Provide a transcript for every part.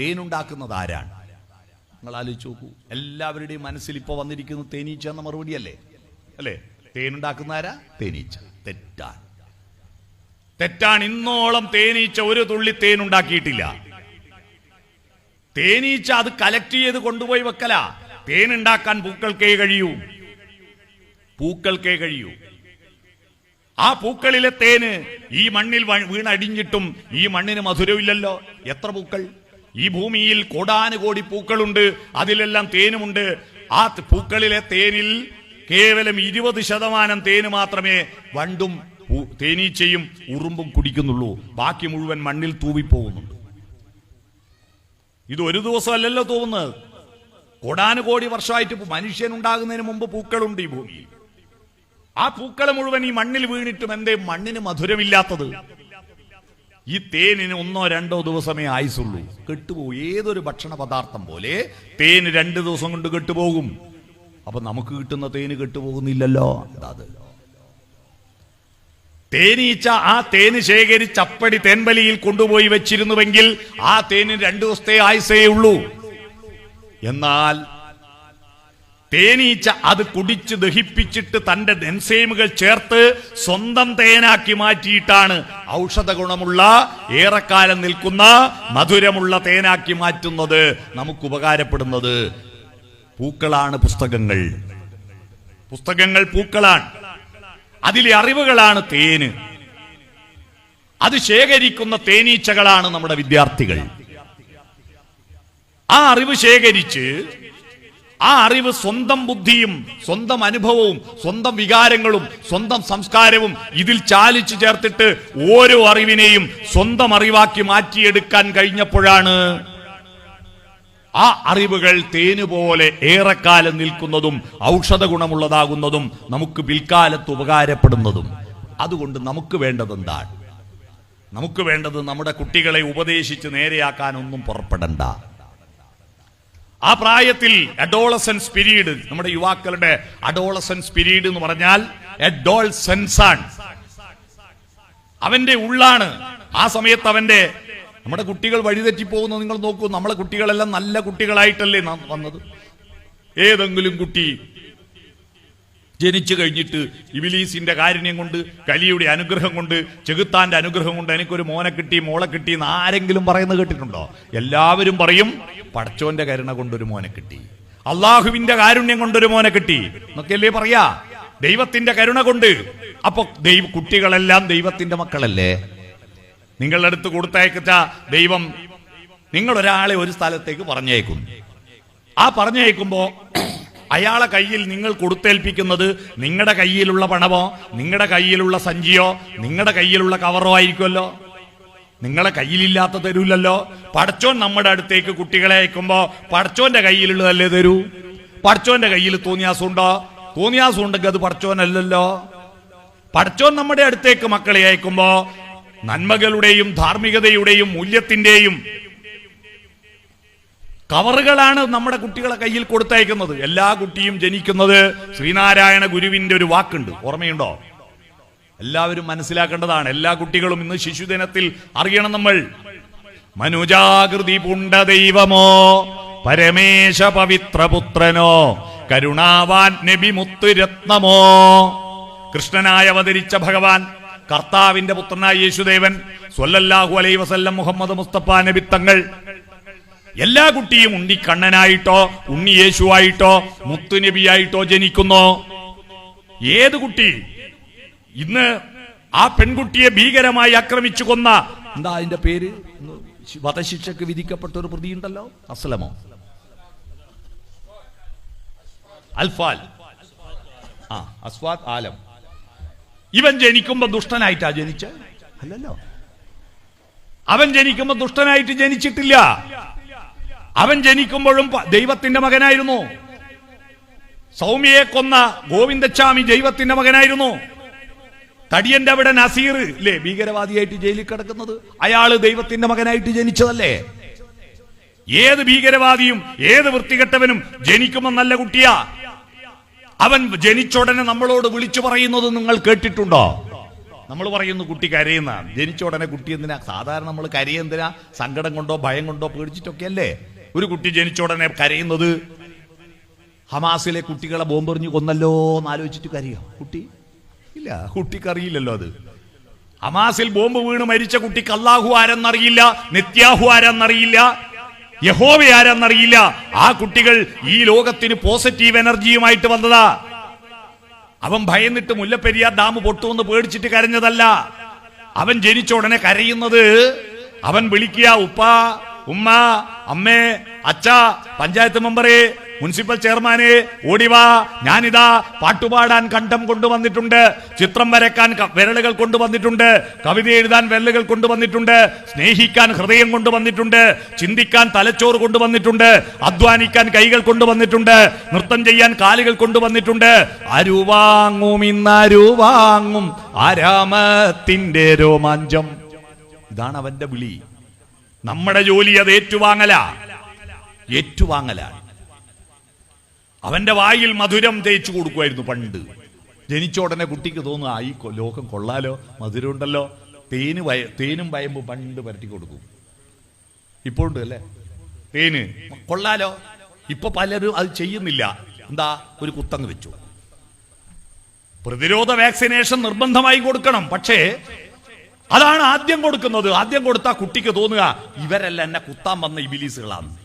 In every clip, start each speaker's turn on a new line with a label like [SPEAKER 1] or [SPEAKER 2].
[SPEAKER 1] തേനുണ്ടാക്കുന്നത് ആരാണ് നിങ്ങൾ ആലോചിച്ച് നോക്കൂ. എല്ലാവരുടെയും മനസ്സിൽ ഇപ്പോൾ വന്നിരിക്കുന്നു തേനീച്ച എന്ന മറുപടിയല്ലേ? അല്ലേ? തേനുണ്ടാക്കുന്ന ആരാ തേനീച്ച. തെറ്റാണ്. തെറ്റാണ്. ഇന്നോളം തേനീച്ച ഒരു തുള്ളി തേനുണ്ടാക്കിയിട്ടില്ല. തേനീച്ച അത് കലക്ട് ചെയ്ത് കൊണ്ടുപോയി വെക്കല. തേനുണ്ടാക്കാൻ പൂക്കൾക്കേ കഴിയൂ. പൂക്കൾക്കേ കഴിയൂ. ആ പൂക്കളിലെ തേന് ഈ മണ്ണിൽ വീണടിഞ്ഞിട്ടും ഈ മണ്ണിന് മധുരമില്ലല്ലോ. എത്ര പൂക്കൾ? ഈ ഭൂമിയിൽ കോടാനുകോടി പൂക്കളുണ്ട് അതിലെല്ലാം തേനുമുണ്ട്. ആ പൂക്കളിലെ തേനിൽ കേവലം ഇരുപത് ശതമാനം തേന് മാത്രമേ വണ്ടും തേനീച്ചയും ഉറുമ്പും കുടിക്കുന്നുള്ളൂ. ബാക്കി മുഴുവൻ മണ്ണിൽ തൂവിപ്പോകുന്നുണ്ട്. ഇത് ഒരു ദിവസം അല്ലല്ലോ തോന്നുന്നത്. കോടാനുകോടി വർഷമായിട്ട് മനുഷ്യൻ ഉണ്ടാകുന്നതിന് മുമ്പ് പൂക്കളുണ്ട് ഈ ഭൂമിയിൽ. ആ പൂക്കൾ മുഴുവൻ ഈ മണ്ണിൽ വീണിട്ടും എന്തേ മണ്ണിന് മധുരമില്ലാത്തത്? ഈ തേനിന് ഒന്നോ രണ്ടോ ദിവസമേ ആയുസുള്ളൂ. കെട്ടുപോകും. ഏതൊരു ഭക്ഷണ പദാർത്ഥം പോലെ തേന് രണ്ട് ദിവസം കൊണ്ട് കെട്ടുപോകും. അപ്പൊ നമുക്ക് കിട്ടുന്ന തേന് കെട്ടുപോകുന്നില്ലല്ലോ. അതാത് തേനീച്ച ആ തേന് ശേഖരിച്ച് അപ്പടി തേൻവലിയിൽ കൊണ്ടുപോയി വെച്ചിരുന്നുവെങ്കിൽ ആ തേനിന് രണ്ടു ദിവസത്തെ ആയുസേ ഉള്ളൂ. എന്നാൽ തേനീച്ച അത് കുടിച്ച് ദഹിപ്പിച്ചിട്ട് തന്റെ എൻസൈമുകൾ ചേർത്ത് സ്വന്തം തേനാക്കി മാറ്റിയിട്ടാണ് ഔഷധ ഗുണമുള്ള ഏറെക്കാലം നിൽക്കുന്ന മധുരമുള്ള തേനാക്കി മാറ്റുന്നത് നമുക്ക് ഉപകാരപ്പെടുന്നത് പൂക്കളാണ് പുസ്തകങ്ങൾ. പുസ്തകങ്ങൾ പൂക്കളാണ്. അതിലെ അറിവുകളാണ് തേന്. അത് ശേഖരിക്കുന്ന തേനീച്ചകളാണ് നമ്മുടെ വിദ്യാർത്ഥികൾ. ആ അറിവ് ശേഖരിച്ച് ആ അറിവ് സ്വന്തം ബുദ്ധിയും സ്വന്തം അനുഭവവും സ്വന്തം വികാരങ്ങളും സ്വന്തം സംസ്കാരവും ഇതിൽ ചാലിച്ചു ചേർത്തിട്ട് ഓരോ അറിവിനെയും സ്വന്തം അറിവാക്കി മാറ്റിയെടുക്കാൻ കഴിഞ്ഞപ്പോഴാണ് ആ അറിവുകൾ തേനുപോലെ ഏറെക്കാലം നിൽക്കുന്നതും ഔഷധ ഗുണമുള്ളതാകുന്നതും നമുക്ക് പിൽക്കാലത്ത് ഉപകാരപ്പെടുന്നതും. അതുകൊണ്ട് നമുക്ക് വേണ്ടത് എന്താണ് നമുക്ക് വേണ്ടത് നമ്മുടെ കുട്ടികളെ ഉപദേശിച്ച് നേരെയാക്കാനൊന്നും പുറപ്പെടണ്ട. ആ പ്രായത്തിൽ അഡോളസൻസ് പിരീഡ് നമ്മുടെ യുവാക്കളുടെ അഡോളസൻസ് പിരീഡ് എന്ന് പറഞ്ഞാൽ ആണ്. അവന്റെ ഉള്ളാണ്. ആ സമയത്ത് അവന്റെ നമ്മുടെ കുട്ടികൾ വഴിതെറ്റി പോകുന്നത് നിങ്ങൾ നോക്കൂ. നമ്മളെ കുട്ടികളെല്ലാം നല്ല കുട്ടികളായിട്ടല്ലേ നാം വന്നത്? ഏതെങ്കിലും കുട്ടി ജനിച്ചു കഴിഞ്ഞിട്ട് ഇബിലീസിന്റെ കാരുണ്യം കൊണ്ട് കലിയുടെ അനുഗ്രഹം കൊണ്ട് ചെകുത്താന്റെ അനുഗ്രഹം കൊണ്ട് എനിക്കൊരു മോനെ കിട്ടി മോളെ കിട്ടി എന്ന് ആരെങ്കിലും പറയുന്നത് കേട്ടിട്ടുണ്ടോ? എല്ലാവരും പറയും പടച്ചോന്റെ കരുണ കൊണ്ടൊരു മോനെ കിട്ടി. അള്ളാഹുവിന്റെ കാരുണ്യം കൊണ്ടൊരു മോനെ കിട്ടി. എന്നൊക്കെയല്ലേ പറയാ? ദൈവത്തിന്റെ കരുണ കൊണ്ട്. അപ്പൊ ദൈവ കുട്ടികളെല്ലാം ദൈവത്തിന്റെ മക്കളല്ലേ? നിങ്ങളുടെ അടുത്ത് കൊടുത്തയക്കച്ച ദൈവം നിങ്ങൾ ഒരാളെ ഒരു സ്ഥലത്തേക്ക് പറഞ്ഞയക്കും ആ പറഞ്ഞയക്കുമ്പോ അയാളെ കയ്യിൽ നിങ്ങൾ കൊടുത്തേൽപ്പിക്കുന്നത് നിങ്ങളുടെ കയ്യിലുള്ള പണമോ നിങ്ങളുടെ കയ്യിലുള്ള സഞ്ചിയോ നിങ്ങളുടെ കയ്യിലുള്ള കവറോ ആയിരിക്കുമല്ലോ. നിങ്ങളെ കയ്യിലില്ലാത്ത തരൂലല്ലോ. പടച്ചോൻ നമ്മുടെ അടുത്തേക്ക് കുട്ടികളെ അയക്കുമ്പോ പടച്ചോന്റെ കയ്യിലുള്ളതല്ലേ തരൂ? പടച്ചോന്റെ കയ്യിൽ തോന്നിയാസം ഉണ്ടോ തോന്നിയാസം ഉണ്ടെങ്കിൽ അത് പടച്ചോനല്ലല്ലോ. പടച്ചോൻ നമ്മുടെ അടുത്തേക്ക് മക്കളെ അയക്കുമ്പോ നന്മകളുടെയും ധാർമ്മികതയുടെയും മൂല്യത്തിന്റെയും കവറുകളാണ് നമ്മുടെ കുട്ടികളെ കയ്യിൽ കൊടുത്തയക്കുന്നത്. എല്ലാ കുട്ടിയും ജനിക്കുന്നത് ശ്രീനാരായണ ഗുരുവിന്റെ ഒരു വാക്കുണ്ട്. ഓർമ്മയുണ്ടോ? എല്ലാവരും മനസ്സിലാക്കേണ്ടതാണ്. എല്ലാ കുട്ടികളും ഇന്ന് ശിശുദിനത്തിൽ അറിയണം നമ്മൾ. മനുജാകൃതി പുണ്ട ദൈവമോ? പരമേശ പവിത്രപുത്രനോ? കരുണാവാൻ നബി മുത്തുരത്നമോ കൃഷ്ണനായ അവതരിച്ച ഭഗവാൻ കർത്താവിന്റെ പുത്രനായ യേശുദേവൻ സ്വല്ലല്ലാഹു അലൈ വസല്ലം മുഹമ്മദ് മുസ്തഫ നബി തങ്ങൾ എല്ലാ കുട്ടിയും ഉണ്ണി കണ്ണനായിട്ടോ ഉണ്ണി യേശുവായിട്ടോ മുത്തുനബിയായിട്ടോ ജനിക്കുന്നു. ഏത് കുട്ടി? ഇന്ന് ആ പെൺകുട്ടിയെ ഭീകരമായി ആക്രമിച്ചു കൊന്ന എന്താ അതിന്റെ പേര്? വധശിക്ഷക്ക് വിധിക്കപ്പെട്ട ഒരു പ്രതിയുണ്ടല്ലോ? അസ്ലമോ? അൽഫാൽ. ആ അസ്വാദ് ആലം. ഇവൻ ജനിക്കുമ്പോ ദുഷ്ടനായിട്ടാ ജനിച്ച? അല്ലല്ലോ. അവൻ ജനിക്കുമ്പോ ദുഷ്ടനായിട്ട് ജനിച്ചിട്ടില്ല. അവൻ ജനിക്കുമ്പോഴും ദൈവത്തിന്റെ മകനായിരുന്നു. സൗമ്യയെ കൊന്ന ഗോവിന്ദച്ചാമി ദൈവത്തിന്റെ മകനായിരുന്നു. തടിയന്റെ അവിടെ നസീർ ഇല്ലേ ഭീകരവാദിയായിട്ട് ജയിലിൽ കിടക്കുന്നത്? അയാൾ ദൈവത്തിന്റെ മകനായിട്ട് ജനിച്ചതല്ലേ? ഏത് ഭീകരവാദിയും ഏത് വൃത്തികെട്ടവനും ജനിക്കുമ്പോൾ നല്ല കുട്ടിയാ. അവൻ ജനിച്ചുടനെ നമ്മളോട് വിളിച്ചു പറയുന്നത് നിങ്ങൾ കേട്ടിട്ടുണ്ടോ? നമ്മൾ പറയുന്നു കുട്ടി കരയുന്ന ജനിച്ച ഉടനെ കുട്ടി എന്തിനാ? സാധാരണ നമ്മൾ കരയെന്തിനാ സങ്കടം കൊണ്ടോ ഭയം കൊണ്ടോ പേടിച്ചിട്ടൊക്കെ അല്ലേ ഒരു കുട്ടി ജനിച്ച ഉടനെ കരയുന്നത് ഹമാസിലെ കുട്ടികളെ ബോംബെറിഞ്ഞ് കൊന്നല്ലോ എന്ന് ആലോചിച്ചിട്ട് കരയോ കുട്ടി? ഇല്ല കുട്ടിക്ക് അറിയില്ലല്ലോ അത്. ഹമാസിൽ ബോംബ് വീണ് മരിച്ച കുട്ടിക്ക് അള്ളാഹു ആരെന്നറിയില്ല നിത്യാഹു ആരെന്നറിയില്ല യഹോവ ആരെന്നറിയില്ല. ആ കുട്ടികൾ ഈ ലോകത്തിന് പോസിറ്റീവ് എനർജിയുമായിട്ട് വന്നതാ. അവൻ ഭയന്നിട്ട് മുല്ലപ്പെരിയാർ ഡാം പൊട്ടുമെന്ന് പേടിച്ചിട്ട് കരഞ്ഞതല്ല. അവൻ ജനിച്ച ഉടനെ കരയുന്നത് അവൻ വിളിക്കുക ഉപ്പ ഉമ്മ അമ്മേ അച്ഛ പഞ്ചായത്ത് മെമ്പറെ മുനിസിപ്പൽ ചെയർമാനെ ഓടിവാ ഞാനിതാ പാട്ടുപാടാൻ കണ്ഠം കൊണ്ടുവന്നിട്ടുണ്ട്. ചിത്രം വരക്കാൻ വിരലുകൾ കൊണ്ടുവന്നിട്ടുണ്ട്. കവിത എഴുതാൻ വിരലുകൾ കൊണ്ടുവന്നിട്ടുണ്ട്. സ്നേഹിക്കാൻ ഹൃദയം കൊണ്ടുവന്നിട്ടുണ്ട്. ചിന്തിക്കാൻ തലച്ചോറ് കൊണ്ടുവന്നിട്ടുണ്ട്. അധ്വാനിക്കാൻ കൈകൾ കൊണ്ടുവന്നിട്ടുണ്ട്. നൃത്തം ചെയ്യാൻ കാലുകൾ കൊണ്ടുവന്നിട്ടുണ്ട്. അരുവാങ്ങും ഇന്നരുവാങ്ങും. ആരാമത്തിന്റെ രോമാഞ്ചം. ഇതാണ് അവന്റെ വിളി. നമ്മുടെ ജോലി അത് ഏറ്റുവാങ്ങല. ഏറ്റുവാങ്ങലാണ് അവന്റെ വായിൽ മധുരം തേച്ചു കൊടുക്കുമായിരുന്നു പണ്ട്. ജനിച്ച ഉടനെ കുട്ടിക്ക് തോന്നുക ഈ ലോകം കൊള്ളാലോ മധുരം ഉണ്ടല്ലോ. തേന് വയ തേനും വയമ്പും പണ്ട് പരട്ടി കൊടുക്കും. ഇപ്പോഴുണ്ട് അല്ലേ? തേന് കൊള്ളാലോ. ഇപ്പൊ പലരും അത് ചെയ്യുന്നില്ല. എന്താ? ഒരു കുത്തങ്ങ് വെച്ചു. പ്രതിരോധ വാക്സിനേഷൻ നിർബന്ധമായി കൊടുക്കണം. പക്ഷേ അതാണ് ആദ്യം കൊടുക്കുന്നത്. ആദ്യം കൊടുത്താൽ കുട്ടിക്ക് തോന്നുക ഇവരല്ല എന്നെ കുത്താൻ വന്ന ഇബിലീസുകളാണ്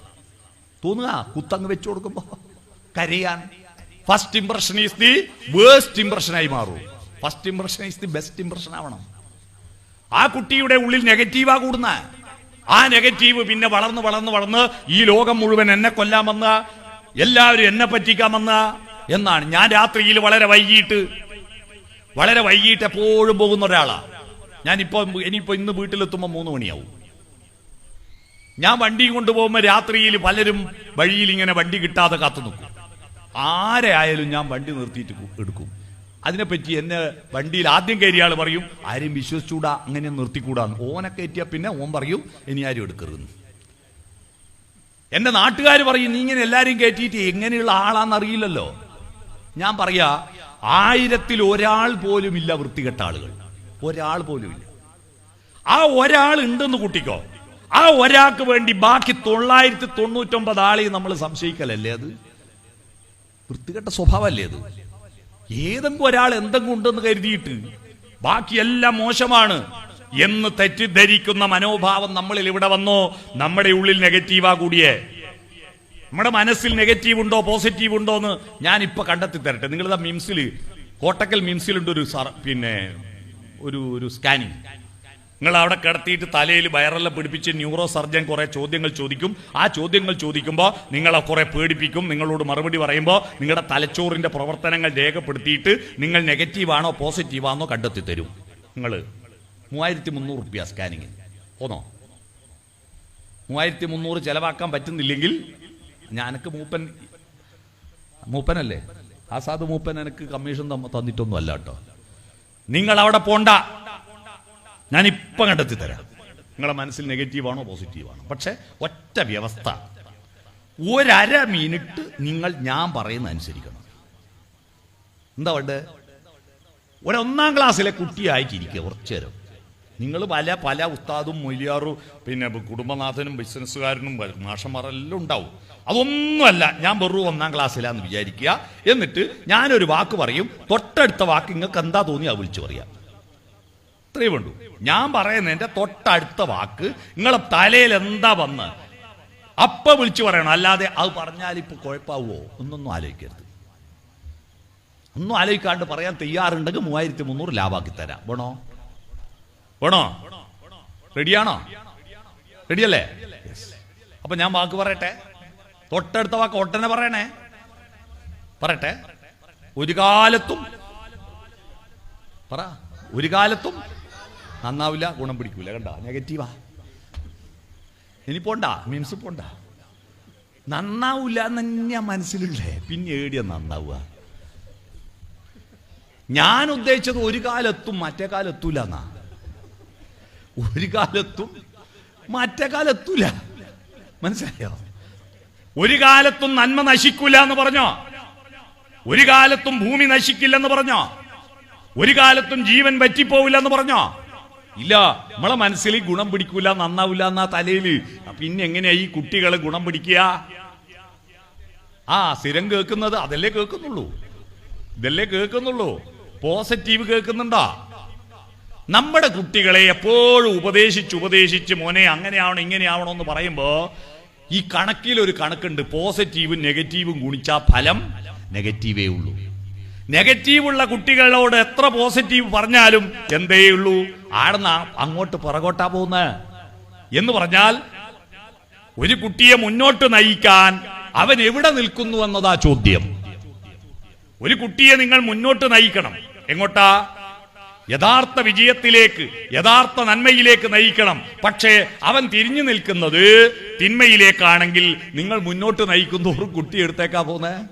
[SPEAKER 1] തോന്നുക കുത്തങ്ങ് വെച്ചു കൊടുക്കുമ്പോ കരയാൻ. First impression is the waste ഇംപ്രഷനായി മാറും. First impression is the best impression ആവണം. ആ കുട്ടിയുടെ ഉള്ളിൽ നെഗറ്റീവാ കൂടുന്ന. ആ നെഗറ്റീവ് പിന്നെ വളർന്ന് വളർന്ന് വളർന്ന് ഈ ലോകം മുഴുവൻ എന്നെ കൊല്ലാമെന്ന് എല്ലാവരും എന്നെ പറ്റിക്കാമെന്ന് എന്നാണ്. ഞാൻ രാത്രിയിൽ വളരെ വൈകിട്ട് വളരെ വൈകിട്ട് എപ്പോഴും പോകുന്ന ഒരാളാ. ഞാനിപ്പോ ഇനിയിപ്പോ ഇന്ന് വീട്ടിലെത്തുമ്പോൾ മൂന്ന് മണിയാവും. ഞാൻ വണ്ടി കൊണ്ടുപോകുമ്പോൾ രാത്രിയിൽ പലരും വഴിയിൽ ഇങ്ങനെ വണ്ടി കിട്ടാതെ കാത്തു നിൽക്കും. ആരെ ആയാലും ഞാൻ വണ്ടി നിർത്തിയിട്ട് എടുക്കും. അതിനെപ്പറ്റി എന്നെ വണ്ടിയിൽ ആദ്യം കയറിയ ആൾ പറയും ആരും വിശ്വസിച്ചൂടാ അങ്ങനെ നിർത്തിക്കൂടാന്ന്. ഓനെ കയറ്റിയാൽ പിന്നെ ഓൻ പറയും ഇനി ആരും എടുക്കരുതെന്ന്. എന്റെ നാട്ടുകാർ പറയും നീ ഇങ്ങനെ എല്ലാരും കയറ്റിയിട്ട് എങ്ങനെയുള്ള ആളാണെന്നറിയില്ലല്ലോ ഞാൻ പറയാ ആയിരത്തിൽ ഒരാൾ പോലും ഇല്ല വൃത്തികെട്ട ആളുകൾ. ഒരാൾ പോലും ഇല്ല. ആ ഒരാൾ ഉണ്ടെന്ന് കൂട്ടിക്കോ. ആ ഒരാൾക്ക് വേണ്ടി ബാക്കി തൊള്ളായിരത്തി തൊണ്ണൂറ്റൊമ്പത് ആളെയും നമ്മൾ സംശയിക്കലല്ലേ അത്? വൃത്തികെട്ട സ്വഭാവമല്ലേ അത്? ഏതെങ്കിലും ഒരാൾ എന്തെങ്കിലും ഉണ്ടെന്ന് കരുതിയിട്ട് ബാക്കിയെല്ലാം മോശമാണ് എന്ന് തെറ്റിദ്ധരിക്കുന്ന മനോഭാവം നമ്മളിൽ ഇവിടെ വന്നോ? നമ്മുടെ ഉള്ളിൽ നെഗറ്റീവാ കൂടിയേ. നമ്മുടെ മനസ്സിൽ നെഗറ്റീവ് ഉണ്ടോ പോസിറ്റീവ് ഉണ്ടോ എന്ന് ഞാൻ ഇപ്പൊ കണ്ടെത്തി തരട്ടെ നിങ്ങളിതാ മിംസിൽ കോട്ടക്കൽ മിംസിലുണ്ട് ഒരു സർ പിന്നെ ഒരു ഒരു സ്കാനിങ് നിങ്ങൾ അവിടെ കിടത്തിയിട്ട് തലയിൽ വയറെല്ലാം പിടിപ്പിച്ച് ന്യൂറോ സർജൻ കുറെ ചോദ്യങ്ങൾ ചോദിക്കും. ആ ചോദ്യങ്ങൾ ചോദിക്കുമ്പോൾ നിങ്ങളെ കുറെ പേടിപ്പിക്കും. നിങ്ങളോട് മറുപടി പറയുമ്പോൾ നിങ്ങളുടെ തലച്ചോറിന്റെ പ്രവർത്തനങ്ങൾ രേഖപ്പെടുത്തിയിട്ട് നിങ്ങൾ നെഗറ്റീവാണോ പോസിറ്റീവാണോ കണ്ടെത്തി തരും. നിങ്ങൾ മൂവായിരത്തി മുന്നൂറ് റുപ്യ സ്കാനിങ് പോന്നോ? മൂവായിരത്തി മുന്നൂറ് ചെലവാക്കാൻ പറ്റുന്നില്ലെങ്കിൽ ഞാനക്ക് മൂപ്പൻ മൂപ്പനല്ലേ? ആസാദ് മൂപ്പൻ എനിക്ക് കമ്മീഷൻ തന്നിട്ടൊന്നും അല്ല കേട്ടോ. നിങ്ങൾ അവിടെ പോണ്ട. ഞാൻ ഇപ്പൊ കണ്ടെത്തി തരാം. നിങ്ങളെ മനസ്സിൽ നെഗറ്റീവാണോ പോസിറ്റീവാണോ? പക്ഷെ ഒറ്റ വ്യവസ്ഥ. ഒരര മിനിറ്റ് നിങ്ങൾ ഞാൻ പറയുന്ന അനുസരിക്കണം. എന്താ വേണ്ടത്? ഒരൊന്നാം ക്ലാസ്സിലെ കുട്ടിയായിട്ടിരിക്കുക കുറച്ചു നേരം. നിങ്ങൾ പല പല ഉസ്താദും മൊയ്ലിയാറും പിന്നെ കുടുംബനാഥനും ബിസിനസ്സുകാരനും മാഷന്മാരെല്ലാം ഉണ്ടാവും. അതൊന്നുമല്ല ഞാൻ വെറും ഒന്നാം ക്ലാസ്സിലാന്ന് വിചാരിക്കുക. എന്നിട്ട് ഞാനൊരു വാക്ക് പറയും തൊട്ടടുത്ത വാക്ക് നിങ്ങൾക്ക് എന്താ തോന്നി അത് വിളിച്ചു പറയാം. ഇത്രയും വേണ്ടു. ഞാൻ പറയുന്നതിന്റെ തൊട്ടടുത്ത വാക്ക് നിങ്ങളെ തലയിൽ എന്താ വന്ന്? അപ്പ വിളിച്ചു പറയണം. അല്ലാതെ അത് പറഞ്ഞാൽ ഇപ്പൊ കുഴപ്പമാവോ ഒന്നൊന്നും ആലോചിക്കരുത്. ഒന്നും ആലോചിക്കാണ്ട് പറയാൻ തയ്യാറുണ്ടെങ്കിൽ മൂവായിരത്തി മുന്നൂറ് ലാഭാക്കി തരാം. വേണോ? വേണോ? റെഡിയാണോ റെഡിയല്ലേ അപ്പൊ ഞാൻ വാക്ക് പറയട്ടെ? തൊട്ടടുത്ത വാക്ക് ഒട്ടനെ പറയണേ. പറയട്ടെ? ഒരു കാലത്തും പറ. ഒരു കാലത്തും നന്നാവില്ല ഗുണം പിടിക്കൂല. കണ്ട? നെഗറ്റീവാ ഇനി പോണ്ട? മീൻസ് പോണ്ട? നന്നാവൂല എന്ന് മനസ്സിലില്ലേ പിന്നെ ഏടിയ നന്നാവുക. ഞാൻ ഉദ്ദേശിച്ചത് ഒരു കാലത്തും മറ്റേ കാലത്തൂല എന്നാ ഒരു കാലത്തും മറ്റേ കാലത്തൂല. മനസ്സിലായോ? ഒരു കാലത്തും നന്മ നശിക്കൂല എന്ന് പറഞ്ഞോ? ഒരു കാലത്തും ഭൂമി നശിക്കില്ലെന്ന് പറഞ്ഞോ? ഒരു കാലത്തും ജീവൻ പറ്റിപ്പോവില്ല എന്ന് പറഞ്ഞോ? ഇല്ല നമ്മളെ മനസ്സിൽ ഗുണം പിടിക്കൂല നന്നാവില്ല എന്നാ തലയിൽ പിന്നെ എങ്ങനെയാ ഈ കുട്ടികളെ ഗുണം പിടിക്കുക? ആ സ്ഥിരം കേൾക്കുന്നത് അതല്ലേ കേൾക്കുന്നുള്ളൂ. ഇതല്ലേ കേൾക്കുന്നുള്ളൂ. പോസിറ്റീവ് കേൾക്കുന്നുണ്ടോ? നമ്മുടെ കുട്ടികളെ എപ്പോഴും ഉപദേശിച്ച് ഉപദേശിച്ച് മോനെ അങ്ങനെയാവണം ഇങ്ങനെയാവണം എന്ന് പറയുമ്പോ ഈ കണക്കിൽ ഒരു കണക്കുണ്ട്. പോസിറ്റീവും നെഗറ്റീവും ഗുണിച്ചാൽ ഫലം നെഗറ്റീവേ ഉള്ളൂ. നെഗറ്റീവുള്ള കുട്ടികളോട് എത്ര പോസിറ്റീവ് പറഞ്ഞാലും എന്തേ ഉള്ളൂ? ആടുന്ന അങ്ങോട്ട് പുറകോട്ടാ പോകുന്ന? എന്ന് പറഞ്ഞാൽ ഒരു കുട്ടിയെ മുന്നോട്ട് നയിക്കാൻ അവൻ എവിടെ നിൽക്കുന്നു എന്നതാ ചോദ്യം. ഒരു കുട്ടിയെ നിങ്ങൾ മുന്നോട്ട് നയിക്കണം. എങ്ങോട്ടാ? യഥാർത്ഥ വിജയത്തിലേക്ക് യഥാർത്ഥ നന്മയിലേക്ക് നയിക്കണം. പക്ഷേ അവൻ തിരിഞ്ഞു നിൽക്കുന്നത് തിന്മയിലേക്കാണെങ്കിൽ നിങ്ങൾ മുന്നോട്ട് നയിക്കുന്നതോറും കുട്ടി എടുത്തേക്കാ പോന്നെ?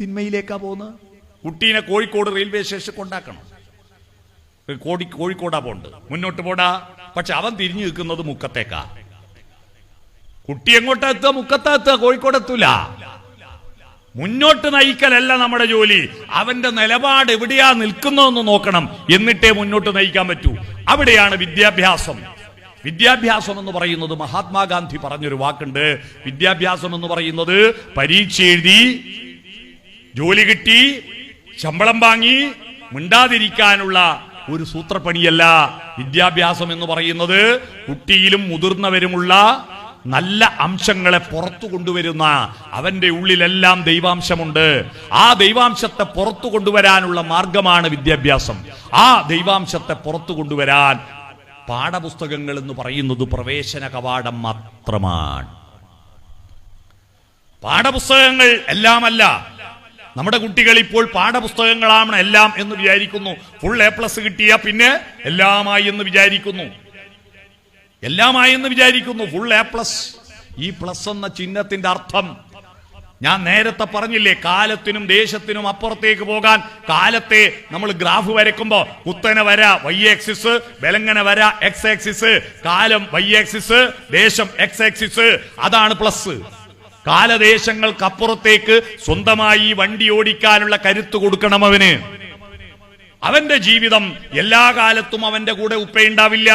[SPEAKER 1] തിന്മയിലേക്കാ പോന്ന്? കുട്ടീനെ കോഴിക്കോട് റെയിൽവേ സ്റ്റേഷൻ കൊണ്ടാക്കണം. കോടി കോഴിക്കോടാ പോണ്ട്. മുന്നോട്ട് പോടാ. പക്ഷെ അവൻ തിരിഞ്ഞു നിൽക്കുന്നത് മുക്കത്തേക്കാ. കുട്ടി എങ്ങോട്ടാ എത്തുക? മുക്കത്താ എത്തുക? കോഴിക്കോട് എത്തൂല മുന്നോട്ട് നയിക്കലല്ല നമ്മുടെ ജോലി. അവന്റെ നിലപാട് എവിടെയാ നിൽക്കുന്നതെന്ന് നോക്കണം. എന്നിട്ടേ മുന്നോട്ട് നയിക്കാൻ പറ്റൂ. അവിടെയാണ് വിദ്യാഭ്യാസം. വിദ്യാഭ്യാസം എന്ന് പറയുന്നത് മഹാത്മാഗാന്ധി പറഞ്ഞൊരു വാക്കുണ്ട്. വിദ്യാഭ്യാസം എന്ന് പറയുന്നത് പരീക്ഷ എഴുതി ജോലി കിട്ടി ശമ്പളം വാങ്ങി മിണ്ടാതിരിക്കാനുള്ള ഒരു സൂത്രപ്പണിയല്ല വിദ്യാഭ്യാസം എന്ന് പറയുന്നത് കുട്ടിയിലും മുതിർന്നവരുമുള്ള നല്ല അംശങ്ങളെ പുറത്തു കൊണ്ടുവരുന്ന അവന്റെ ഉള്ളിലെല്ലാം ദൈവാംശമുണ്ട്. ആ ദൈവാംശത്തെ പുറത്തു കൊണ്ടുവരാനുള്ള മാർഗമാണ് വിദ്യാഭ്യാസം. ആ ദൈവാംശത്തെ പുറത്തു കൊണ്ടുവരാൻ പാഠപുസ്തകങ്ങൾ എന്ന് പറയുന്നത് പ്രവേശന കവാടം മാത്രമാണ്. പാഠപുസ്തകങ്ങൾ എല്ലാമല്ല. നമ്മുടെ കുട്ടികൾ ഇപ്പോൾ പാഠപുസ്തകങ്ങളാണ് എല്ലാം എന്ന് വിചാരിക്കുന്നു. ഫുൾ എ പ്ലസ് കിട്ടിയ പിന്നെ എല്ലാമായി എന്ന് വിചാരിക്കുന്നു. എല്ലാമായി എന്ന് വിചാരിക്കുന്നു. ഫുൾ എ പ്ലസ് ഈ പ്ലസ് എന്ന ചിഹ്നത്തിന്റെ അർത്ഥം. ഞാൻ നേരത്തെ പറഞ്ഞില്ലേ കാലത്തിനും ദേശത്തിനും അപ്പുറത്തേക്ക് പോകാൻ. കാലത്തെ നമ്മൾ ഗ്രാഫ് വരയ്ക്കുമ്പോ കുത്തനെ വര വൈ ആക്സിസ് ബലങ്ങനെ വര എക്സ് ആക്സിസ് കാലം വൈ ആക്സിസ് ദേശം എക്സ് ആക്സിസ് അതാണ് പ്ലസ് കാലദേശങ്ങൾക്കപ്പുറത്തേക്ക് സ്വന്തമായി വണ്ടി ഓടിക്കാനുള്ള കരുത്ത് കൊടുക്കണം അവന്. അവന്റെ ജീവിതം എല്ലാ കാലത്തും അവന്റെ കൂടെ ഉപ്പയുണ്ടാവില്ല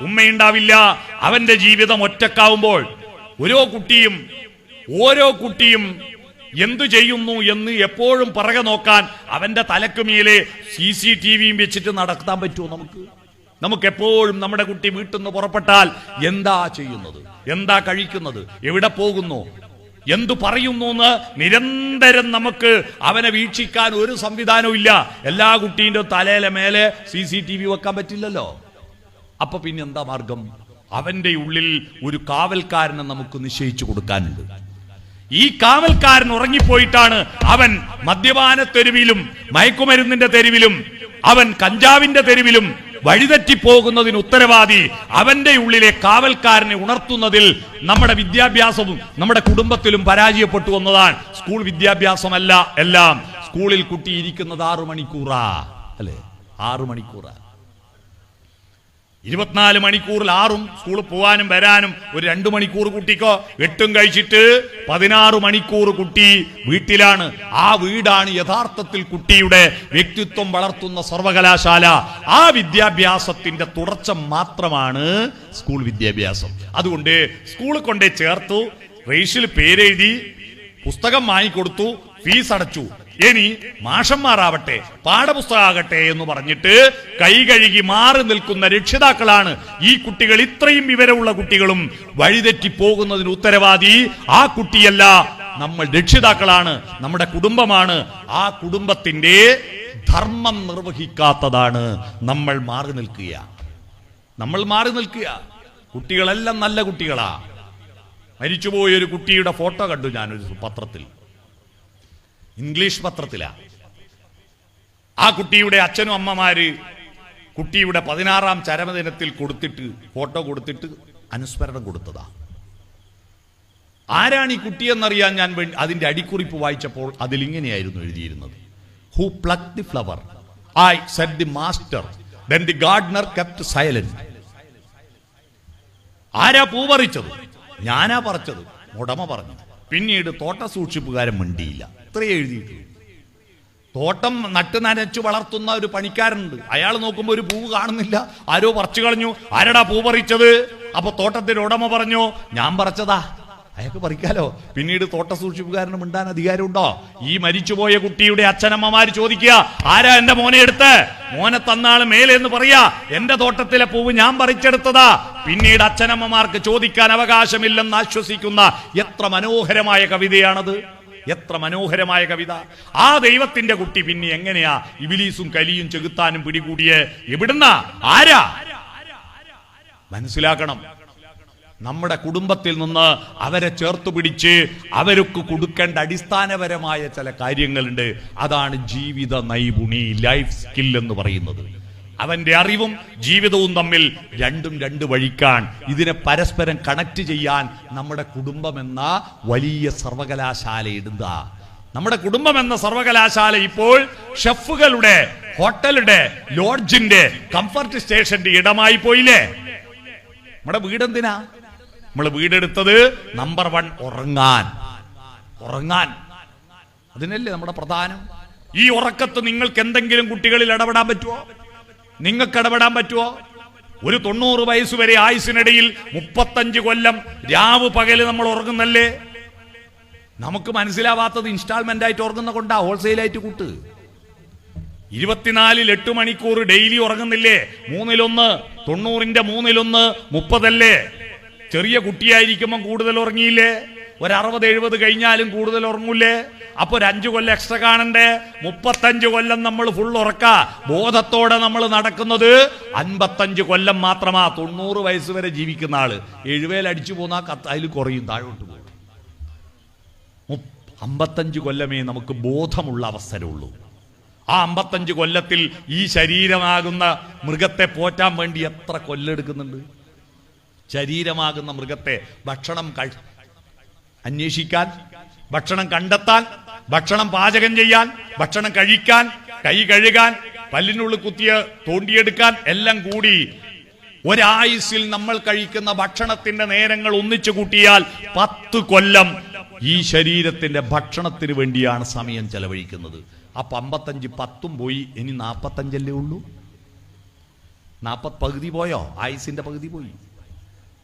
[SPEAKER 1] ഉമ്മയുണ്ടാവില്ല. അവന്റെ ജീവിതം ഒറ്റക്കാവുമ്പോൾ ഓരോ കുട്ടിയും ഓരോ കുട്ടിയും എന്തു ചെയ്യുന്നു എന്ന് എപ്പോഴും പറകെ നോക്കാൻ അവന്റെ തലക്ക് മീലെ സി സി ടി വിയും വെച്ചിട്ട് നടത്താൻ പറ്റുമോ നമുക്ക്? നമുക്ക് എപ്പോഴും നമ്മുടെ കുട്ടി വീട്ടിൽ നിന്ന് പുറപ്പെട്ടാൽ എന്താ ചെയ്യുന്നത്? എന്താ കഴിക്കുന്നത്? എവിടെ പോകുന്നു? എന്തു പറയുന്നു എന്ന് നിരന്തരം നമുക്ക് അവനെ വീക്ഷിക്കാൻ ഒരു സംവിധാനവും ഇല്ല. എല്ലാ കുട്ടീന്റെ തലയിലെ മേലെ സി സി ടി വി വെക്കാൻ പറ്റില്ലല്ലോ. അപ്പൊ പിന്നെ എന്താ മാർഗം? അവന്റെ ഉള്ളിൽ ഒരു കാവൽക്കാരനെ നമുക്ക് നിശ്ചയിച്ചു കൊടുക്കാനുണ്ട്. ഈ കാവൽക്കാരൻ ഉറങ്ങിപ്പോയിട്ടാണ് അവൻ മദ്യപാന തെരുവിലും മയക്കുമരുന്നിന്റെ തെരുവിലും അവൻ കഞ്ചാവിന്റെ തെരുവിലും വഴിതെറ്റിപ്പോകുന്നതിന് ഉത്തരവാദി അവന്റെ ഉള്ളിലെ കാവൽക്കാരനെ ഉണർത്തുന്നതിൽ നമ്മുടെ വിദ്യാഭ്യാസവും നമ്മുടെ കുടുംബത്തിലും പരാജയപ്പെട്ടു വന്നതാണ് സ്കൂൾ വിദ്യാഭ്യാസമല്ല എല്ലാം. സ്കൂളിൽ കുട്ടി ഇരിക്കുന്നത് ആറു മണിക്കൂറാ. അല്ലേ? ആറു മണിക്കൂറാ. ഇരുപത്തിനാല് മണിക്കൂറിൽ ആറും സ്കൂളിൽ പോവാനും വരാനും ഒരു രണ്ടു മണിക്കൂർ കുട്ടിക്കോ? എട്ടും കഴിച്ചിട്ട് പതിനാറ് മണിക്കൂർ കുട്ടി വീട്ടിലാണ്. ആ വീടാണ് യഥാർത്ഥത്തിൽ കുട്ടിയുടെ വ്യക്തിത്വം വളർത്തുന്ന സർവകലാശാല. ആ വിദ്യാഭ്യാസത്തിന്റെ തുടർച്ച മാത്രമാണ് സ്കൂൾ വിദ്യാഭ്യാസം. അതുകൊണ്ട് സ്കൂളിൽ കൊണ്ടേ ചേർത്തു റേഷിൽ പേരെഴുതി പുസ്തകം വാങ്ങിക്കൊടുത്തു ഫീസ് അടച്ചു. ഇനി മാഷന്മാരാവട്ടെ പാഠപുസ്തകമാകട്ടെ എന്ന് പറഞ്ഞിട്ട് കൈ കഴുകി മാറി നിൽക്കുന്ന രക്ഷിതാക്കളാണ് ഈ കുട്ടികൾ. ഇത്രയും വിവരമുള്ള കുട്ടികളും വഴിതെറ്റി പോകുന്നതിന് ഉത്തരവാദി ആ കുട്ടിയല്ല നമ്മൾ രക്ഷിതാക്കളാണ് നമ്മുടെ കുടുംബമാണ്. ആ കുടുംബത്തിന്റെ ധർമ്മം നിർവഹിക്കാത്തതാണ് നമ്മൾ മാറി നിൽക്കുക. നമ്മൾ മാറി നിൽക്കുക. കുട്ടികളെല്ലാം നല്ല കുട്ടികളാ. മരിച്ചുപോയ ഒരു കുട്ടിയുടെ ഫോട്ടോ കണ്ടു ഞാനൊരു പത്രത്തിൽ. ഇംഗ്ലീഷ് പത്രത്തിലാ. ആ കുട്ടിയുടെ അച്ഛനും അമ്മമാര് കുട്ടിയുടെ പതിനാറാം ചരമദിനത്തിൽ കൊടുത്തിട്ട് ഫോട്ടോ കൊടുത്തിട്ട് അനുസ്മരണം കൊടുത്തതാ. ആരാണ് ഈ കുട്ടിയെന്നറിയാൻ ഞാൻ അതിന്റെ അടിക്കുറിപ്പ് വായിച്ചപ്പോൾ അതിലിങ്ങനെയായിരുന്നു എഴുതിയിരുന്നത്. Who pluck the flower I set the master then the gardener kept silent ആരാ പൂ പറിച്ചത്? ഞാനാ പറിച്ചത്. ഉടമ പറഞ്ഞു. പിന്നീട് തോട്ട സൂക്ഷിപ്പുകാരൻ മിണ്ടിയില്ല. ഇത്രയേ എഴുതിയിട്ടുള്ളൂ. തോട്ടം നട്ട് നനച്ചു വളർത്തുന്ന ഒരു പണിക്കാരനുണ്ട്. അയാൾ നോക്കുമ്പോൾ ഒരു പൂവ് കാണുന്നില്ല. ആരോ പറിച്ചു കളഞ്ഞു. ആരടാ പൂ പറിച്ചത്? അപ്പൊ തോട്ടത്തിന്റെ ഉടമ പറഞ്ഞു ഞാൻ പറിച്ചതാ. അയാൾക്ക് പറിക്കാലോ? പിന്നീട് തോട്ട സൂക്ഷിപ്പുകാരന് മിണ്ടാൻ അധികാരമുണ്ടോ? ഈ മരിച്ചുപോയ കുട്ടിയുടെ അച്ഛനമ്മമാര് ചോദിക്കുക ആരാ എന്റെ മോനെ എടുത്ത്? മോനെ തന്നാൾ മേലെ എന്ന് പറയാ എന്റെ തോട്ടത്തിലെ പൂവ് ഞാൻ പറിച്ചെടുത്തതാ. പിന്നീട് അച്ഛനമ്മമാർക്ക് ചോദിക്കാൻ അവകാശമില്ലെന്ന് ആശ്വസിക്കുന്ന എത്ര മനോഹരമായ കവിതയാണത്. എത്ര മനോഹരമായ കവിത. ആ ദൈവത്തിന്റെ കുട്ടി പിന്നെ എങ്ങനെയാ ഇബിലീസും കലിയും ചെകുത്താനും പിടികൂടിയേ? എവിടുന്ന? ആരാ? മനസ്സിലാക്കണം. നമ്മുടെ കുടുംബത്തിൽ നിന്ന് അവരെ ചേർത്ത് പിടിച്ച് അവർക്ക് കൊടുക്കേണ്ട അടിസ്ഥാനപരമായ ചില കാര്യങ്ങളുണ്ട്. അതാണ് ജീവിത നൈപുണി ലൈഫ് സ്കിൽ എന്ന് പറയുന്നത്. അവന്റെ അറിവും ജീവിതവും തമ്മിൽ രണ്ടും രണ്ട് വഴിക്കാൻ ഇതിനെ പരസ്പരം കണക്ട് ചെയ്യാൻ നമ്മുടെ കുടുംബം എന്ന വലിയ സർവകലാശാല ഇടുക നമ്മുടെ കുടുംബം എന്ന സർവകലാശാല ഇപ്പോൾ ഷെഫുകളുടെ ഹോട്ടലുടെ ലോഡ്ജിന്റെ കംഫർട്ട് സ്റ്റേഷന്റെ ഇടമായി പോയില്ലേ? നമ്മുടെ വീടെന്തിനാ? നമ്മൾ വീടെടുത്തത് നമ്പർ വൺ ഉറങ്ങാൻ. ഉറങ്ങാൻ. അതിനല്ലേ നമ്മുടെ പ്രധാനം? ഈ ഉറക്കത്ത് നിങ്ങൾക്ക് എന്തെങ്കിലും കുട്ടികളിൽ ഇടപെടാൻ പറ്റുമോ നിങ്ങൾക്ക് ഇടപെടാൻ പറ്റുമോ ഒരു തൊണ്ണൂറ് വയസ്സ് വരെ ആയുസിനിടയിൽ മുപ്പത്തഞ്ച് കൊല്ലം രാവ് പകൽ നമ്മൾ ഉറങ്ങുന്നല്ലേ? നമുക്ക് മനസ്സിലാവാത്തത് ഇൻസ്റ്റാൾമെന്റ് ആയിട്ട് ഉറങ്ങുന്ന കൊണ്ടാ ഹോൾസെയിലായിട്ട് കൂട്ട്. ഇരുപത്തിനാലിൽ എട്ട് മണിക്കൂർ ഡെയിലി ഉറങ്ങുന്നില്ലേ? മൂന്നിലൊന്ന് തൊണ്ണൂറിന്റെ മൂന്നിലൊന്ന് മുപ്പതല്ലേ? ചെറിയ കുട്ടിയായിരിക്കുമ്പോൾ കൂടുതൽ ഉറങ്ങിയില്ലേ? ഒരു അറുപത് എഴുപത് കഴിഞ്ഞാലും കൂടുതൽ ഉറങ്ങൂലേ അപ്പൊ ഒരു അഞ്ചു കൊല്ലം എക്സ്ട്രാ കാണണ്ടേ? മുപ്പത്തഞ്ച് കൊല്ലം നമ്മൾ ഫുൾ ഉറക്ക. ബോധത്തോടെ നമ്മൾ നടക്കുന്നത് അൻപത്തഞ്ച് കൊല്ലം മാത്രമാ. തൊണ്ണൂറ് വയസ്സ് വരെ ജീവിക്കുന്ന ആൾ. എഴുവേൽ അടിച്ചു പോന്ന കത്ത് അതിൽ കുറയും താഴോട്ട് പോകും. അമ്പത്തഞ്ച് കൊല്ലമേ നമുക്ക് ബോധമുള്ള അവസരമുള്ളൂ. ആ അമ്പത്തഞ്ച് കൊല്ലത്തിൽ ഈ ശരീരമാകുന്ന മൃഗത്തെ പോറ്റാൻ വേണ്ടി എത്ര കൊല്ലെടുക്കുന്നുണ്ട്? ശരീരമാകുന്ന മൃഗത്തെ ഭക്ഷണം അന്വേഷിക്കാൻ ഭക്ഷണം കണ്ടെത്താൻ ഭക്ഷണം പാചകം ചെയ്യാൻ ഭക്ഷണം കഴിക്കാൻ കൈ കഴുകാൻ പല്ലിനുള്ളിൽ കുത്തിയ തോണ്ടിയെടുക്കാൻ എല്ലാം കൂടി ഒരായുസിൽ നമ്മൾ കഴിക്കുന്ന ഭക്ഷണത്തിന്റെ നേരങ്ങൾ ഒന്നിച്ചു കൂട്ടിയാൽ പത്ത് കൊല്ലം ഈ ശരീരത്തിന്റെ ഭക്ഷണത്തിന് വേണ്ടിയാണ് സമയം ചെലവഴിക്കുന്നത്. അപ്പൊ അമ്പത്തഞ്ച് പത്തും പോയി ഇനി നാപ്പത്തഞ്ചല്ലേ ഉള്ളൂ? നാപ്പത് പകുതി പോയോ? ആയുസിന്റെ പകുതി പോയി.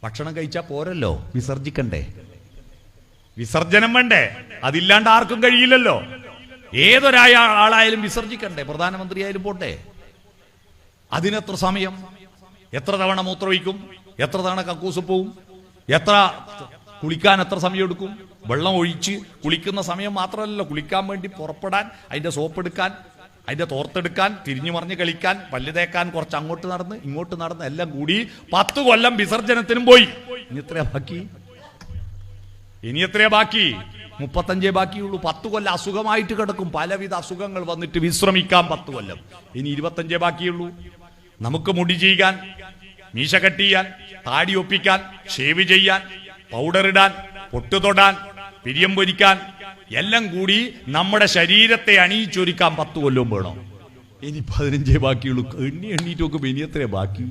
[SPEAKER 1] ഭക്ഷണം കഴിച്ചാൽ പോരല്ലോ. വിസർജിക്കണ്ടേ? വിസർജനം വേണ്ടേ? അതില്ലാണ്ട് ആർക്കും കഴിയില്ലല്ലോ. ഏതൊരായ ആളായാലും വിസർജിക്കണ്ടേ? പ്രധാനമന്ത്രിയായാലും പോട്ടെ. അതിനെത്ര സമയം? എത്ര തവണ മൂത്രമൊഴിക്കും? എത്ര തവണ കക്കൂസ് പോവും എത്ര കുളിക്കാൻ എത്ര സമയം എടുക്കും? വെള്ളം ഒഴിച്ച് കുളിക്കുന്ന സമയം മാത്രമല്ലല്ലോ. കുളിക്കാൻ വേണ്ടി പുറപ്പെടാൻ അതിന്റെ സോപ്പ് എടുക്കാൻ അതിന്റെ തോർത്തെടുക്കാൻ തിരിഞ്ഞു മറിഞ്ഞ് കളിക്കാൻ പല്ല് തേക്കാൻ കുറച്ച് അങ്ങോട്ട് നടന്ന് ഇങ്ങോട്ട് നടന്ന് എല്ലാം കൂടി പത്ത് കൊല്ലം വിസർജനത്തിനും പോയി. ഇനി എത്രയാ ബാക്കി? ഇനി എത്രയാ ബാക്കി? മുപ്പത്തഞ്ചേ ബാക്കിയുള്ളൂ. പത്ത് കൊല്ലം അസുഖമായിട്ട് കിടക്കും. പലവിധ അസുഖങ്ങൾ വന്നിട്ട് വിശ്രമിക്കാം പത്ത് കൊല്ലം. ഇനി ഇരുപത്തഞ്ചേ ബാക്കിയുള്ളൂ. നമുക്ക് മുടി ചെയ്യാൻ മീശ കട്ട് ചെയ്യാൻ താടി ഒപ്പിക്കാൻ ഷേവ് ചെയ്യാൻ പൗഡർ ഇടാൻ പൊട്ടു തൊടാൻ പിരിയം പൊരിക്കാൻ എല്ലാം കൂടി നമ്മുടെ ശരീരത്തെ അണിയിച്ചൊരുക്കാൻ പത്ത് കൊല്ലം വേണം. ഇനി പതിനഞ്ചേ ബാക്കിയുള്ളൂ. എണ്ണി എണ്ണീറ്റ് നോക്കുമ്പോ ഇനി എത്രയാ ബാക്കി?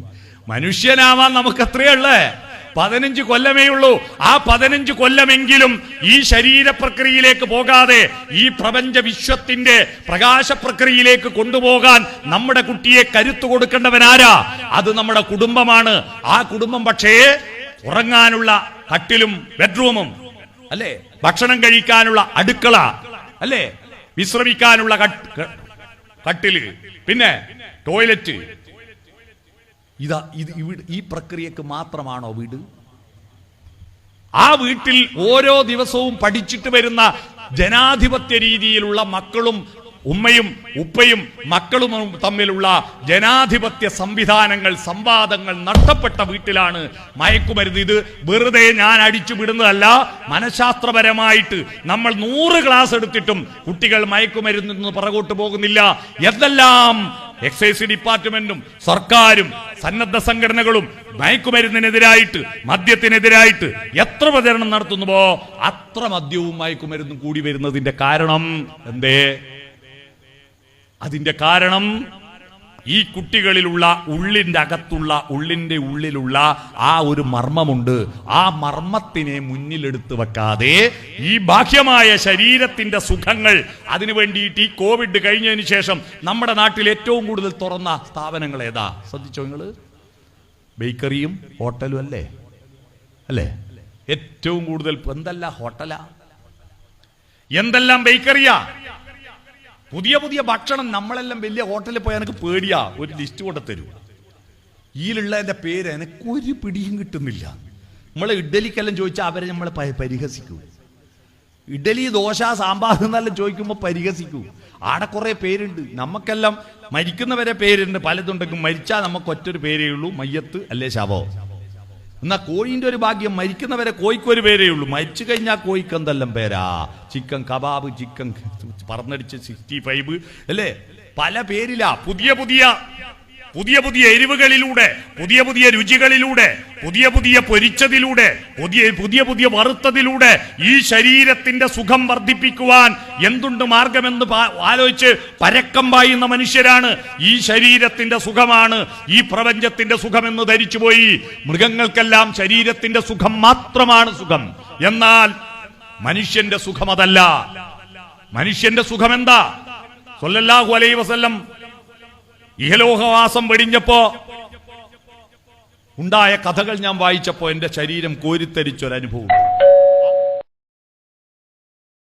[SPEAKER 1] മനുഷ്യനാവാൻ നമുക്ക് എത്രയുള്ളേ പതിനഞ്ച് കൊല്ലമേ ഉള്ളൂ. ആ പതിനഞ്ച് കൊല്ലമെങ്കിലും ഈ ശരീര പ്രക്രിയയിലേക്ക് പോകാതെ ഈ പ്രപഞ്ച വിശ്വത്തിന്റെ പ്രകാശ പ്രക്രിയയിലേക്ക് കൊണ്ടുപോകാൻ നമ്മുടെ കുട്ടിയെ കരുത്തു കൊടുക്കേണ്ടവനാരാ അത് നമ്മുടെ കുടുംബമാണ്. ആ കുടുംബം പക്ഷേ ഉറങ്ങാനുള്ള കട്ടിലും ബെഡ്റൂമും. അല്ലേ? ഭക്ഷണം കഴിക്കാനുള്ള അടുക്കള അല്ലേ? വിശ്രമിക്കാനുള്ള കട്ട്- കട്ടിൽ. പിന്നെ ടോയ്ലറ്റ്. ഇതാ ഇത് ഈ പ്രക്രിയക്ക് മാത്രമാണോ വീട്? ആ വീട്ടിൽ ഓരോ ദിവസവും പഠിച്ചിട്ട് വരുന്ന ജനാധിപത്യ രീതിയിലുള്ള മക്കളും ഉമ്മയും ഉപ്പയും മക്കളും തമ്മിലുള്ള ജനാധിപത്യ സംവിധാനങ്ങൾ സംവാദങ്ങൾ നഷ്ടപ്പെട്ട വീട്ടിലാണ് മയക്കുമരുന്ന്. ഇത് വെറുതെ ഞാൻ അടിച്ചു വിടുന്നതല്ല മനഃശാസ്ത്രപരമായിട്ട് നമ്മൾ നൂറ് ക്ലാസ് എടുത്തിട്ടും കുട്ടികൾ മയക്കുമരുന്നിൽ നിന്ന് പുറകോട്ട് പോകുന്നില്ല. എന്തെല്ലാം എക്സൈസ് ഡിപ്പാർട്ട്മെന്റും സർക്കാരും സന്നദ്ധ സംഘടനകളും മയക്കുമരുന്നിനെതിരായിട്ട് മദ്യത്തിനെതിരായിട്ട് എത്ര പ്രചരണം നടത്തുന്നുവോ അത്ര മദ്യവും മയക്കുമരുന്നും കൂടി വരുന്നതിന്റെ കാരണം എന്തേ? അതിന്റെ കാരണം ഈ കുട്ടികളിലുള്ള ഉള്ളിന്റെ അകത്തുള്ള ഉള്ളിന്റെ ഉള്ളിലുള്ള ആ ഒരു മർമ്മമുണ്ട്. ആ മർമ്മത്തിനെ മുന്നിലെടുത്ത് വെക്കാതെ ഈ ബാഹ്യമായ ശരീരത്തിന്റെ സുഖങ്ങൾ അതിനു വേണ്ടിയിട്ട് ഈ കോവിഡ് കഴിഞ്ഞതിന് ശേഷം നമ്മുടെ നാട്ടിൽ ഏറ്റവും കൂടുതൽ തുറന്ന സ്ഥാപനങ്ങൾ ഏതാ? ശ്രദ്ധിച്ചോ നിങ്ങൾ ബേക്കറിയും ഹോട്ടലും അല്ലേ? അല്ലേ? ഏറ്റവും കൂടുതൽ എന്തല്ല ഹോട്ടലാ? എന്തെല്ലാം ബേക്കറിയാ? പുതിയ പുതിയ ഭക്ഷണം നമ്മളെല്ലാം വലിയ ഹോട്ടലിൽ പോയാൽ എനിക്ക് പേടിയാ. ഒരു ലിസ്റ്റ് കൊണ്ട് തരൂ. ഈയിലുള്ള എന്റെ പേര് എനിക്ക് ഒരു പിടിയും കിട്ടുന്നില്ല. നമ്മൾ ഇഡ്ഡലിക്കെല്ലാം ചോദിച്ചാൽ അവരെ നമ്മൾ പരിഹസിക്കൂ. ഇഡ്ഡലി ദോശ സാമ്പാർ എന്നെല്ലാം ചോദിക്കുമ്പോൾ പരിഹസിക്കൂ. ആടെ കുറേ പേരുണ്ട്. നമുക്കെല്ലാം മരിക്കുന്നവരെ പേരുണ്ട്. പലതുണ്ടെങ്കിൽ മരിച്ചാൽ നമുക്ക് ഒറ്റൊരു പേരേ ഉള്ളൂ. മയ്യത്ത് അല്ലേ ശവോ? എന്നാ കോഴിന്റെ ഒരു ഭാഗ്യം മരിക്കുന്നവരെ കോഴിക്ക് ഒരു പേരേ ഉള്ളൂ. മരിച്ചു കഴിഞ്ഞാൽ കോഴിക്ക് എന്തെല്ലാം പേരാ? ചിക്കൻ കബാബ് ചിക്കൻ പറന്നടിച്ച് സിക്സ്റ്റി ഫൈവ് അല്ലേ? പല പേരിലാ. പുതിയ പുതിയ പുതിയ പുതിയ എരിവുകളിലൂടെ പുതിയ പുതിയ രുചികളിലൂടെ പുതിയ പുതിയ പൊരിച്ചതിലൂടെ പുതിയ പുതിയ പുതിയ വറുത്തതിലൂടെ ഈ ശരീരത്തിന്റെ സുഖം വർദ്ധിപ്പിക്കുവാൻ എന്തുണ്ട് മാർഗമെന്ന് ആലോചിച്ച് പരക്കം പായുന്ന മനുഷ്യരാണ്. ഈ ശരീരത്തിന്റെ സുഖമാണ് ഈ പ്രപഞ്ചത്തിന്റെ സുഖമെന്ന് ധരിച്ചുപോയി മൃഗങ്ങൾക്കെല്ലാം ശരീരത്തിന്റെ സുഖം മാത്രമാണ് സുഖം. എന്നാൽ മനുഷ്യന്റെ സുഖമതല്ല. മനുഷ്യന്റെ സുഖം എന്താ സല്ലല്ലാഹു അലൈഹി വസല്ലം ഇഹലോകവാസം വെടിഞ്ഞപ്പോ ഉണ്ടായ കഥകൾ ഞാൻ വായിച്ചപ്പോ എന്റെ ശരീരം കോരിത്തരിച്ചൊരനുഭവം